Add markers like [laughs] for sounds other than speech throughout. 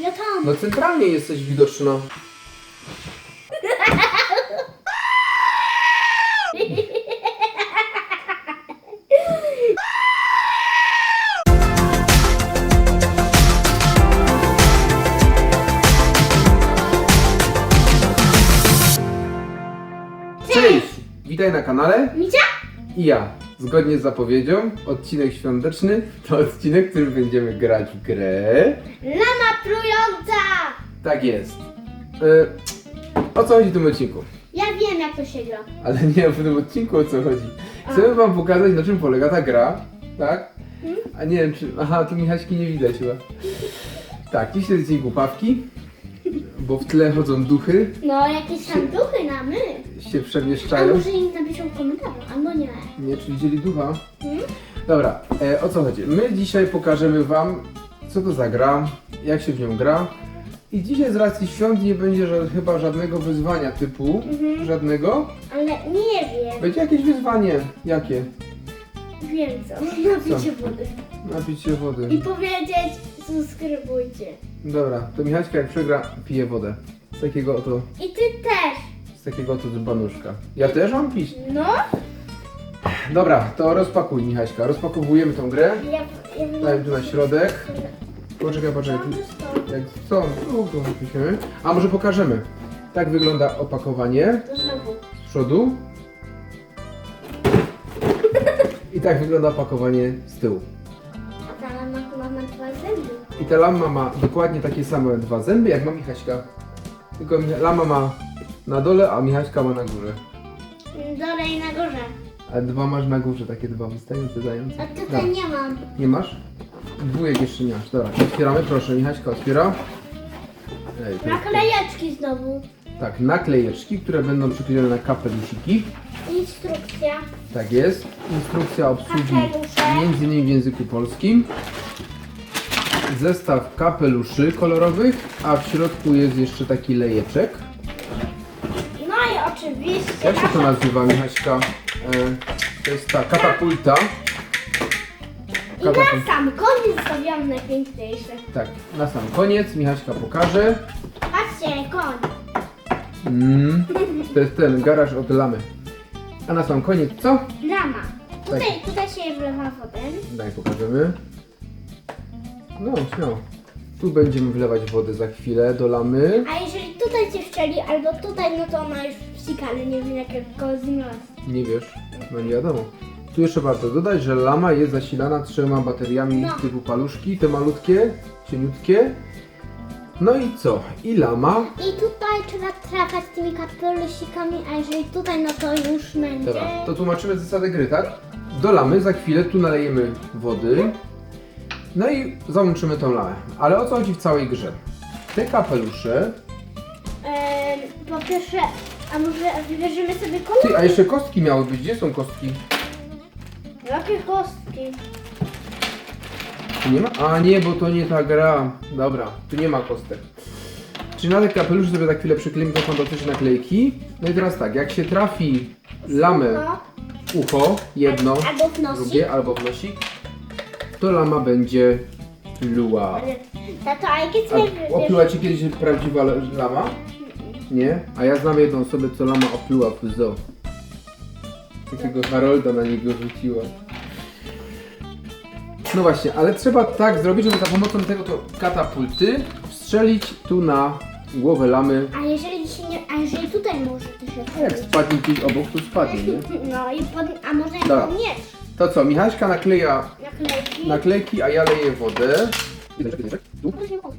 Ja tam. No centralnie jesteś widoczna. Cześć! Witaj na kanale Micia? i ja. Zgodnie z zapowiedzią, odcinek świąteczny to odcinek, w którym będziemy grać w grę. Lama plująca! Tak jest. E, o co chodzi w tym odcinku? Ja wiem jak to się gra. Ale nie w tym odcinku o co chodzi. Chcemy wam pokazać na czym polega ta gra, tak? A nie wiem czy... Aha, tu Michaśki nie widać chyba. Tak, dzisiaj jest dzień głupawki, bo w tle chodzą duchy, No jakieś tam duchy na my. się A przemieszczają. może im napiszą w komentarzu, albo nie. Nie, czy widzieli ducha? Hmm? Dobra, e, o co chodzi? My dzisiaj pokażemy wam, co to za gra, jak się w nią gra. I dzisiaj z racji świąt nie będzie ża- chyba żadnego wyzwania typu, Mhm. żadnego. Ale nie wiem. Będzie jakieś wyzwanie. Jakie? Wiem co. Napicie wody. Napić się wody. I powiedzieć subskrybujcie. Dobra, to Michaśka jak przegra, pije wodę. Z takiego oto, I ty też. z takiego oto dzbanuszka. Ja też mam pić. No. Dobra, to rozpakuj Michaśka. Rozpakowujemy tą grę. Ja, ja. Dajmy tu na środek. Poczekaj, poczekaj. tu- Jak co? Długo napiszemy. A może pokażemy. Tak wygląda opakowanie To znowu. z przodu. I tak wygląda opakowanie z tyłu. Ta lama ma dokładnie takie same dwa zęby jak ma Michaśka. Tylko lama ma na dole, a Michaśka ma na górze. Dole i na górze. A dwa masz na górze, takie dwa wystające, dające. A tutaj Dobra. nie mam. Nie masz? Dwójek jeszcze nie masz. Dobra, otwieramy, proszę. Michaśka otwiera. Ej, to Naklejeczki znowu. Tak, naklejeczki, które będą przyklejone na kapelusiki. Instrukcja. Tak jest. Instrukcja obsługi Kapelusze. między innymi w języku polskim. Zestaw kapeluszy kolorowych, a w środku jest jeszcze taki lejeczek. No i oczywiście. Jak się to nazywa, Michaśka? E, to jest ta katapulta. I na Katapulta. sam koniec stawiam najpiękniejsze. Tak, na sam koniec Michaśka pokaże. Patrzcie, koń. Mm, to jest ten garaż od lamy. A na sam koniec co? Lama. Tutaj, Tak. tutaj się wlewa wodę. Daj, pokażemy. No, śmiało. Tu będziemy wlewać wodę za chwilę do lamy. A jeżeli tutaj się wszczeli, albo tutaj, no to ona już psika, ale nie wiem jak go znalazł. Nie wiesz, no nie wiadomo. Tu jeszcze warto dodać, że lama jest zasilana trzema bateriami No. typu paluszki, te malutkie, cieniutkie. No i co? I lama. I tutaj trzeba trafiać tymi kapelusikami, a jeżeli tutaj, no to już będzie... Dobra, to tłumaczymy zasadę gry, tak? Do lamy za chwilę tu nalejemy wody. No i załączymy tą lamę. Ale o co chodzi w całej grze? Te kapelusze. Em, po pierwsze, a może wybierzemy sobie Ty, kolor? a jeszcze kostki miały być. Gdzie są kostki? Jakie kostki? Tu nie ma? A nie, bo to nie ta gra. Dobra, tu nie ma kostek. Czyli na te kapelusze sobie za chwilę przyklejmy to fantastyczne naklejki. No i teraz tak, jak się trafi lamę w ucho, jedno, albo w nosik. drugie albo w nosik, to lama będzie luła. Ale, Tato, a jakie A sobie opluła cię kiedyś prawdziwa le- lama? Nie? A ja znam jedną osobę, co lama opluła w zoo. Takiego Harolda na niego rzuciła. No właśnie, ale trzeba tak zrobić, żeby za pomocą tego to katapulty strzelić tu na głowę lamy. A jeżeli się nie, a jeżeli tutaj może też. A jak spadnie gdzieś obok, to spadnie, nie? [laughs] No i pod, a może Dobra. miecz. To co, Michaśka nakleja Naklejki. naklejki, a ja leję wodę. Tu. Może mogę.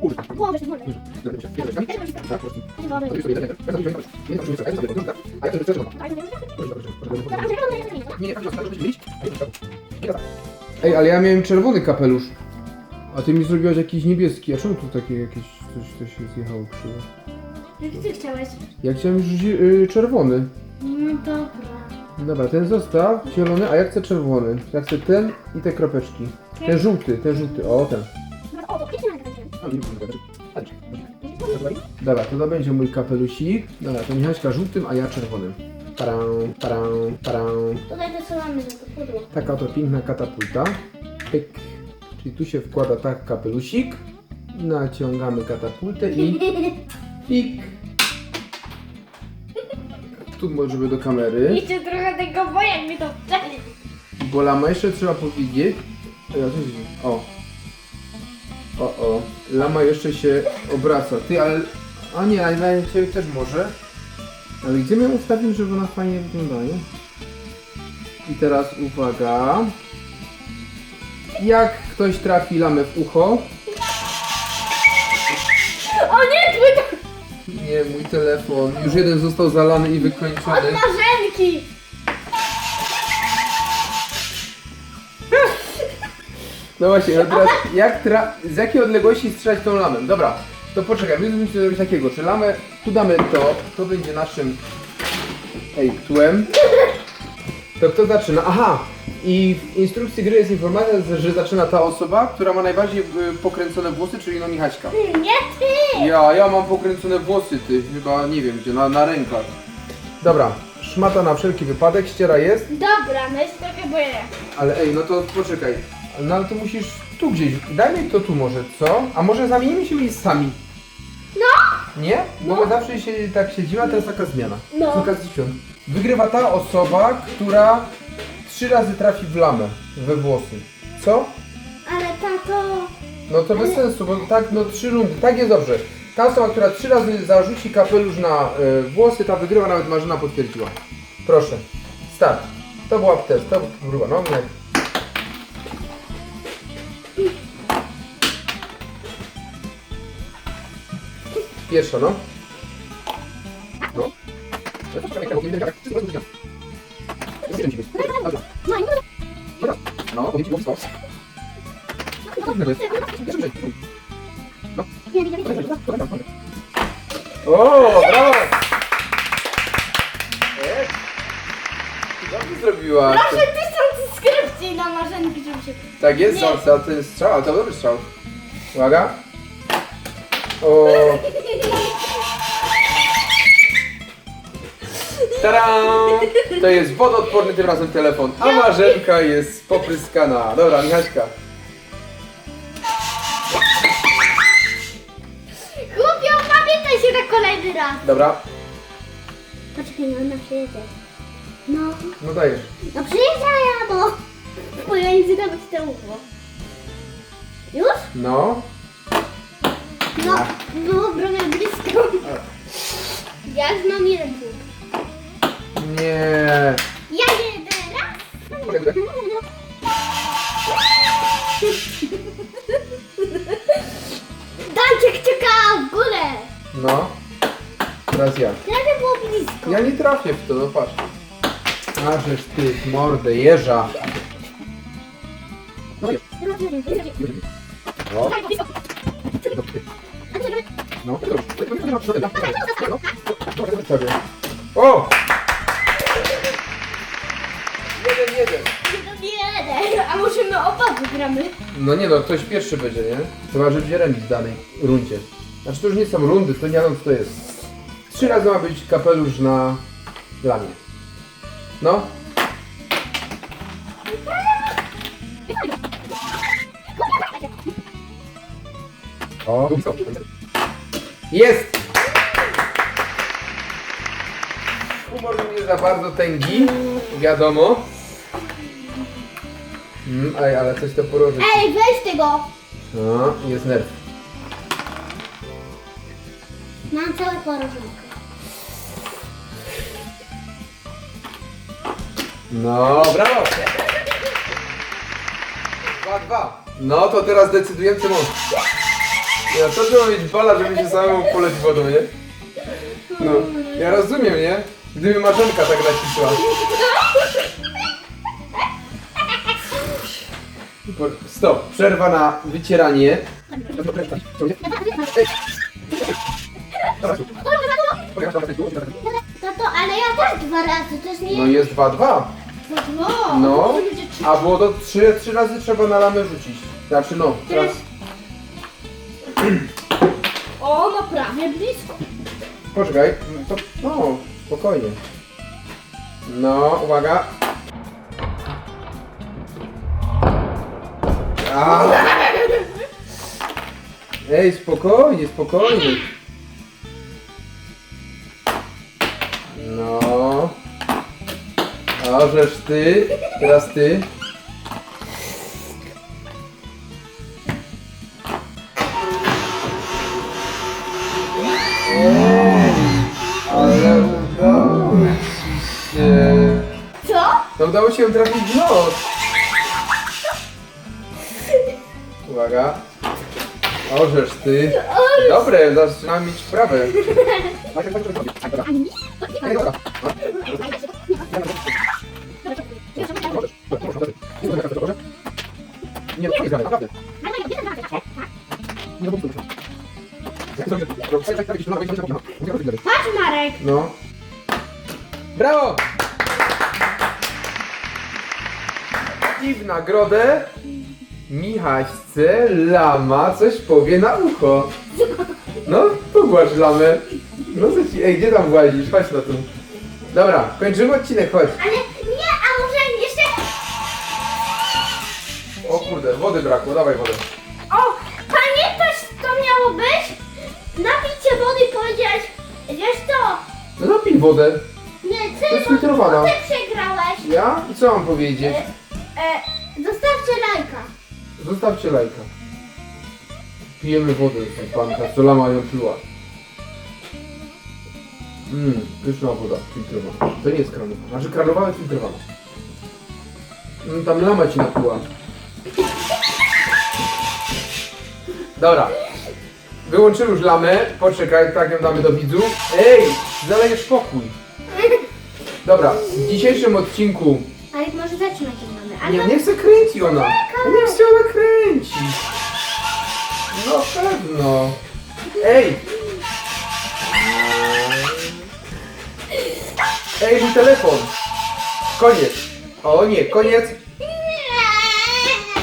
Kurde. Się wodę. Ej, ale ja miałem czerwony kapelusz. A ty mi zrobiłaś jakiś niebieski. A czemu tu takie jakieś coś, coś się zjechało krzywo? Jak ty chciałeś? Ja chciałem już zi- y, czerwony. No dobra. Dobra, ten zostaw, zielony, a ja chcę czerwony. Ja chcę ten i te kropeczki. Ten żółty, ten żółty, o ten. Dobra, to będzie mój kapelusik. Dobra, to Michaśka żółtym, a ja czerwonym. Parę, parę, parę. Tutaj dosyłamy do to pudło. Taka oto piękna katapulta. Pyk. Czyli tu się wkłada tak kapelusik. Naciągamy katapultę i [laughs] pik. Tu do kamery. Jeszcze trochę tego boję, jak mi to wczeli. Bo lama jeszcze trzeba powiedzieć. O. O. O, o. Lama jeszcze się obraca. Ty, ale... A nie, ale na ciebie też może. Ale gdzie my ją ustawimy, żeby ona fajnie wyglądała, nie? I teraz uwaga. Jak ktoś trafi lamę w ucho, nie, mój telefon, już jeden został zalany i od wykończony. marzenki. No właśnie, no teraz jak tra- z jakiej odległości strzelać tą lamę? Dobra, to poczekaj, my musimy zrobić takiego, czy lamę, tu damy to, to będzie naszym, ej, tłem. To kto zaczyna? Aha! I w instrukcji gry jest informacja, że zaczyna ta osoba, która ma najbardziej y, pokręcone włosy, czyli no Michaśka. Nie ty. Ja, ja mam pokręcone włosy, ty, chyba nie wiem gdzie, na, na rękach. Dobra, szmata na wszelki wypadek, ściera jest. Dobra, no jest trochę boję. Ale ej, no to poczekaj. No ale to musisz tu gdzieś. Daj mi to tu może, co? A może zamienimy się miejscami? No. Nie? Bo my zawsze się tak siedzimy, a teraz taka zmiana. No. Z okazji świąt. Wygrywa ta osoba, która trzy razy trafi w lamę we włosy. Co? Ale tato... No to bez sensu, bo tak, no trzy rundy, tak jest dobrze. Ta osoba, która trzy razy zarzuci kapelusz na y, włosy, ta wygrywa, nawet Marzena potwierdziła. Proszę, start. To była test, to próba, no nie. Pierwsza, no. No. No, powiedz mi, stop. O, brawo! Jest. Dobrze zrobiłaś. Proszę tysiąc subskrypcji na marzenki, żeby się... Tak jest, Nie. za, za ten strzał, to dobry strzał. Uwaga. O. Tadam! To jest wodoodporny tym razem telefon, a Marzenka jest popryskana. Dobra, Michaśka. Głupio, pamiętaj się na kolejny raz. Dobra, Poczekaj, no ona przyjedzie. No, no dajesz. no ja, bo... Bo ja nic nawet te ucho. Już? No. No, było prawie blisko. Ja już mam jeden. Nie. Ja jeden raz. Dajcie kciuka w górę. No. Teraz ja. Prawie było blisko. Ja nie trafię w to, no patrz. Żeż ty, w mordę, jeża. No. No. No. O! A może my oba wygramy? No nie no, ktoś pierwszy będzie, nie? Chyba, że będzie remis w danej rundzie. Znaczy to już nie są rundy, to nie wiem co to jest. Trzy razy ma być kapelusz na lamie. No. O, jest! Humor nie za bardzo tęgi, wiadomo. Mm, ej, ale coś to poroży. Ej, weź tego. No, jest nerw. Mam całe porożonko. No, brawo! Dwa, dwa. No to teraz decydujący mąż. Ja to trzeba mieć bala, żeby się samemu poleć wodą, nie? No, ja rozumiem, nie? Gdyby Marzenka tak nacisła. Stop, przerwa na wycieranie. Tato, ale ja też dwa razy, to jest nie... No jest 2-2. No, No, to a było to 3, trzy razy trzeba na lamę rzucić. Znaczy no, teraz... O, no prawie blisko. Poczekaj, to, no, spokojnie. No, uwaga. A, Ej, spokojnie, spokojnie. No. A żeż ty, teraz ty. Ej, ale udało ci się. Co? To udało się trafić w nos. Uwaga. Orzesz ty. Dobre, zaczynam mieć dobra. Nie, to jest grane, naprawdę. Nie, no, no, Patrz Marek. No. Brawo! I w nagrodę Michaśce lama coś powie na ucho. No, pogłasz lamę. No co ci, ej, gdzie tam włazisz? Chodź na tu. Dobra, kończymy odcinek, chodź. Ale nie, a może jeszcze... O kurde, wody brakło, dawaj wodę. O, pamiętasz co miało być? Napicie wody i powiedziałeś, wiesz co? No napij wodę. Nie, To ty, jest bo, filtrowana. bo ty przegrałeś. Ja? I co mam powiedzieć? E, e, zostawcie lajka. Zostawcie lajka. Pijemy wodę z panka, co lama ją piła. Mmm, pyszna woda, filtrowana. To nie jest kranowa. Znaczy kranowa jest filtrowana. Mm, tam lama ci napluła. Dobra. Wyłączymy już lamę. Poczekaj, tak ją damy do widzów. Ej, zalejesz pokój. Dobra, w dzisiejszym odcinku Ale może zaczynać nie, nie chce kręci ona. Nie chce ona kręcić. No pewno. Ej! Ej, mój telefon. Koniec. O nie, koniec.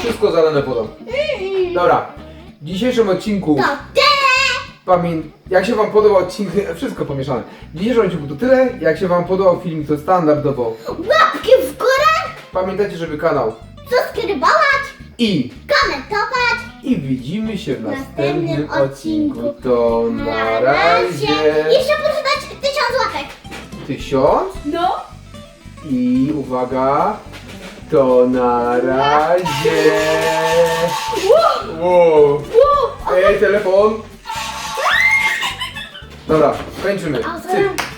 Wszystko zalane wodą. Dobra. W dzisiejszym odcinku to ty! pamię... Jak się wam podobał odcinek... Wszystko pomieszane. W dzisiejszym odcinku to tyle. Jak się wam podobał film, to standardowo. Łapki Pamiętajcie, żeby kanał subskrybować, i komentować. I widzimy się w następnym następnym odcinku. odcinku. To na razie. Jeszcze proszę dać tysiąc łapek. Tysiąc. No. I uwaga. To na razie. Wow. Ej, telefon. [laughs] Dobra, kończymy. Cyk.